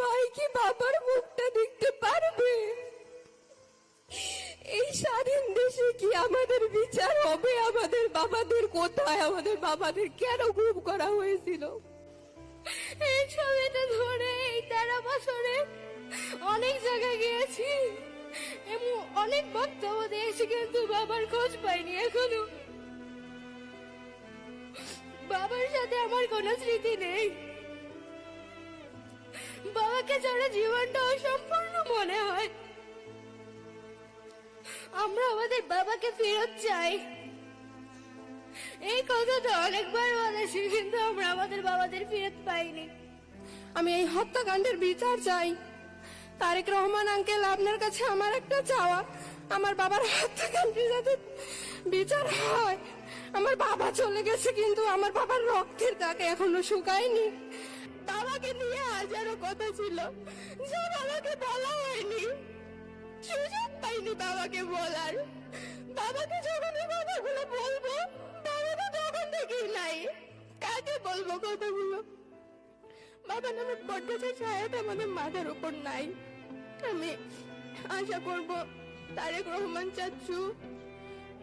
ভাই কি বাবার মুখটা দেখতে পারবে? এই স্বাধীন দেশে কি আমাদের বিচার হবে? আমাদের বাবাদের কোথায়? আমাদের বাবাদের কেন গুম করা হয়েছিল? এই ছবিটা ধরে এই তেরো বছরে অনেক জায়গায় গিয়েছি। এবং অনেক বক্তব্য দিয়েছি, কিন্তু বাবার খোঁজ পাইনি এখনও। বাবার সাথে আমার কোনো স্মৃতি নেই। বাবাকে ছাড়া জীবনটা অসম্পূর্ণ মনে হয়। আমরা আমাদের বাবাকে ফেরত চাই। এই কথাটা অনেকবার বলেছি, কিন্তু আমরা আমাদের বাবাদের ফেরত পাইনি। আমি এই হত্যাকাণ্ডের বিচার চাই। তারেক রহমান আঙ্কেল, আপনার কাছে আমার একটা চাওয়া। আমার বাবার হত্যাকাণ্ডের যাতে বিচার হয়। আমার বাবা চলে গেছে, কিন্তু আমার বাবার রক্তের দাগ এখনও শুকায়নি। বাবাকে নিয়ে হাজারো কথা ছিল। যা বাবাকে বলা হয়নি। সুযোগ পাইনি বাবাকে বলার। বাবাকে যখন এই কথাগুলো বলব, বাবা তো তখন থেকেই নাই। কাকে বলব কথাগুলো? বাবা নামের বটগাছের ছায়াটা আমাদের মাথার উপর নাই। আমি আশা করব তারেক রহমান চাচ্ছু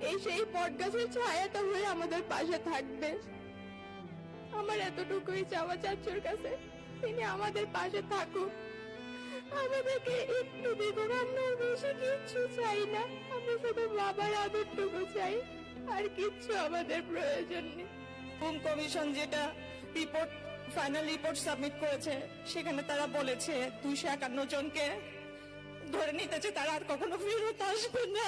এই সেই বটগাছের ছায়াটা হয়ে আমাদের পাশে থাকবে। আমার এতটুকুই চাওয়া চাচ্ছুর কাছে। তিনি আমাদের পাশে থাকুক। আমাদেরকে একটু দিবেন আমরা কিচ্ছু চাই না। আমরা শুধু বাবার আদরটুকু চাই, আর কিচ্ছু আমাদের প্রয়োজন নেই। হোম কমিশন যেটা রিপোর্ট ফাইনাল রিপোর্ট সাবমিট করেছে, সেখানে তারা বলেছে দুইশো একান্ন জনকে ধরে নিতেছে তারা আর কখনো ফেরত আসবে না।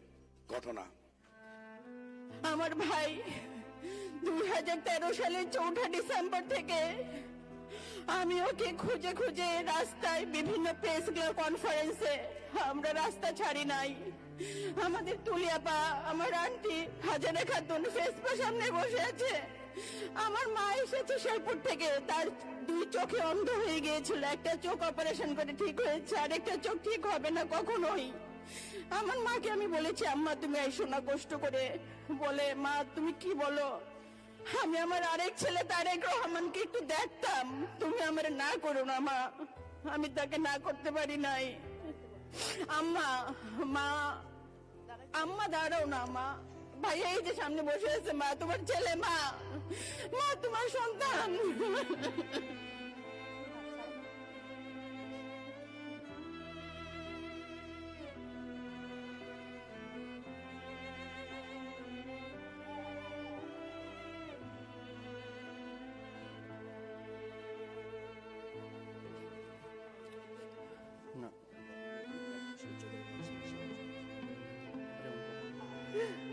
ঘটনা। আমার ভাই দুই হাজার তেরো সালের চৌঠা ডিসেম্বর থেকে আমি ওকে খুঁজে খুঁজে রাস্তায় বিভিন্ন প্রেস কনফারেন্সে আমরা রাস্তা ছাড়ি নাই। আমাদের তুলিয়াপা, আমার আন্টি হাজারে খাতুন ফেসপা সামনে বসে আছে। আমার মা এসেছে শেরপুর থেকে। তার দুই চোখে অন্ধ হয়ে গিয়েছিল। একটা চোখ অপারেশন করে ঠিক হয়েছে আর একটা চোখ ঠিক হবে না কখনোই। আমার মাকে আমি বলেছি, আম্মা, তুমি আইসো না কষ্ট করে। বলে, মা, তুমি কি বলো? আমি আমার আরেক ছেলে তারেক রহমানকে একটু দেখতাম। তুমি আমার না করো না, মা। আমি তাকে না করতে পারি নাই। আম্মা, মা, আম্মা, দাঁড়াও না, মা। ভাই এই যে সামনে বসে আছে, মা, তোমার ছেলে, মা। মা, তোমার সন্তান।